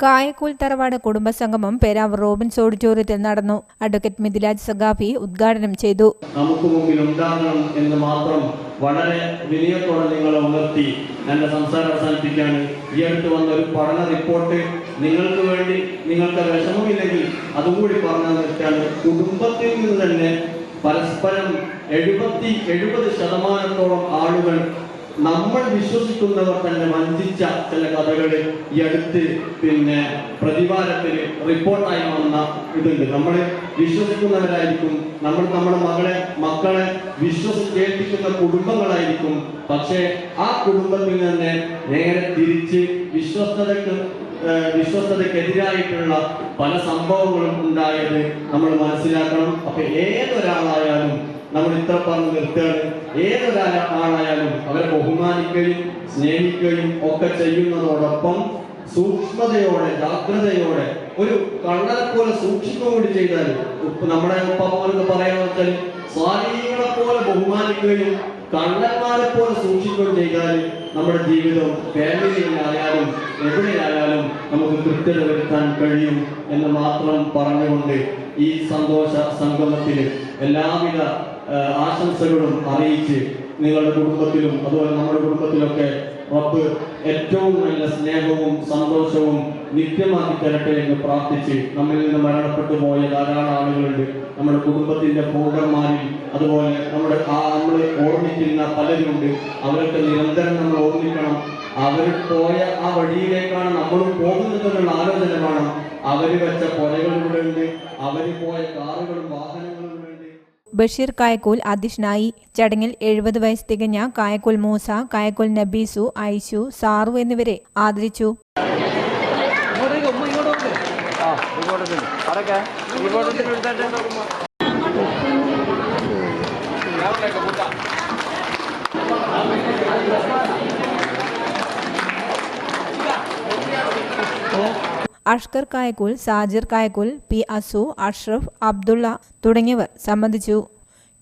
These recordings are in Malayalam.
കായക്കൂൽ തറവാട് കുടുംബസംഗമം പേരാവ് റോബിൻസ് ഓഡിറ്റോറിയത്തിൽ നടന്നു. അഡ്വക്കേറ്റ് മിഥിലാജ് സഖാഫി ഉദ്ഘാടനം ചെയ്തു. നമുക്ക് മുമ്പിൽ ഉണ്ടാകണം എന്ന് മാത്രം വളരെ വിനയത്തോടെ നിങ്ങളെ ഉണർത്തി എന്റെ സംസാരം അവസാനിപ്പിക്കാൻ ഈ അടുത്ത് വന്ന ഒരു പഠന റിപ്പോർട്ട് നിങ്ങൾക്ക് വേണ്ടി നിങ്ങൾക്ക് വിഷമമില്ലെങ്കിൽ അതുകൂടി പറഞ്ഞു നിർത്തിയാണ്. കുടുംബത്തിൽ നിന്ന് തന്നെ പരസ്പരം എഴുപത്തി എഴുപത് ശതമാനത്തോളം ആളുകൾ നമ്മൾ വിശ്വസിക്കുന്നവർ തന്നെ വഞ്ചിച്ച ചില കഥകൾ ഈ അടുത്ത് പിന്നെ പ്രതിവാരത്തിൽ റിപ്പോർട്ടായി വന്ന ഇതുണ്ട്. നമ്മൾ വിശ്വസിക്കുന്നവരായിരിക്കും നമ്മൾ നമ്മുടെ മകളെ മക്കളെ വിശ്വസിക്കേൽപ്പിക്കുന്ന കുടുംബങ്ങളായിരിക്കും. പക്ഷേ ആ കുടുംബത്തിൽ തന്നെ നേരെ തിരിച്ച് വിശ്വസ്തതയ്ക്ക് വിശ്വസ്തതയ്ക്കെതിരായിട്ടുള്ള പല സംഭവങ്ങളും ഉണ്ടായത് നമ്മൾ മനസ്സിലാക്കണം. അപ്പൊ ഏതൊരാളായാലും നമ്മൾ ഇത്ര പറഞ്ഞ് നിർത്തുകയാണ്. ഏതൊരാളായാലും അവരെ ബഹുമാനിക്കുകയും സ്നേഹിക്കുകയും ഒക്കെ ചെയ്യുന്നതോടൊപ്പം സൂക്ഷ്മതയോടെ ജാഗ്രതയോടെ ഒരു കണ്ണനെ പോലെ സൂക്ഷിക്കുക കൂടി ചെയ്താൽ നമ്മുടെ ഉപ്പമാർക്ക് പറയാന്ന് സ്വാധീനങ്ങളെ പോലെ ബഹുമാനിക്കുകയും കണ്ണന്മാരെ പോലെ സൂക്ഷിക്കുകയും ചെയ്താൽ നമ്മുടെ ജീവിതം ഫാമിലിയിലായാലും എവിടെയായാലും നമുക്ക് കൃത്യത വരുത്താൻ കഴിയും എന്ന് മാത്രം പറഞ്ഞുകൊണ്ട് ഈ സന്തോഷ സംഗമത്തിന് എല്ലാവിധ ആശംസകളും അറിയിച്ച് നിങ്ങളുടെ കുടുംബത്തിലും അതുപോലെ നമ്മുടെ കുടുംബത്തിലൊക്കെ റബ്ബ് ഏറ്റവും നല്ല സ്നേഹവും സന്തോഷവും നിത്യമാക്കി തരട്ടെ എന്ന് പ്രാർത്ഥിച്ച് നമ്മിൽ നിന്ന് മരണപ്പെട്ടു പോയ ധാരാളം ആളുകളുണ്ട്. നമ്മുടെ കുടുംബത്തിന്റെ പൗരന്മാരിൽ അതുപോലെ നമ്മുടെ ആ നമ്മൾ ഓർമ്മിക്കുന്ന പലരുണ്ട്. അവരൊക്കെ നിരന്തരം നമ്മൾ ഓർമ്മിക്കണം. അവർ പോയ ആ വഴിയിലേക്കാണ് നമ്മളും പോകുന്നത് എന്നുള്ള ആലോചന വേണം. അവർ വെച്ച പുരകളിവിടെ ഉണ്ട്. പോയ കാറുകളും വാഹനങ്ങളും ബഷീർ കായക്കൂൽ അധ്യക്ഷനായി ചടങ്ങിൽ എഴുപത് വയസ്സ് തികഞ്ഞ കായക്കൂൽ മൂസ കായക്കൂൽ നബീസു ഐഷു സാറു എന്നിവരെ ആദരിച്ചു. ഇങ്ങോട്ട് അഷ്കർ കായക്കുൽ സാജിർ കായക്കുൽ പി അസു അഷ്റഫ് അബ്ദുള്ള തുടങ്ങിയവർ സംബന്ധിച്ചു.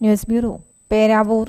News bureau Peravoor.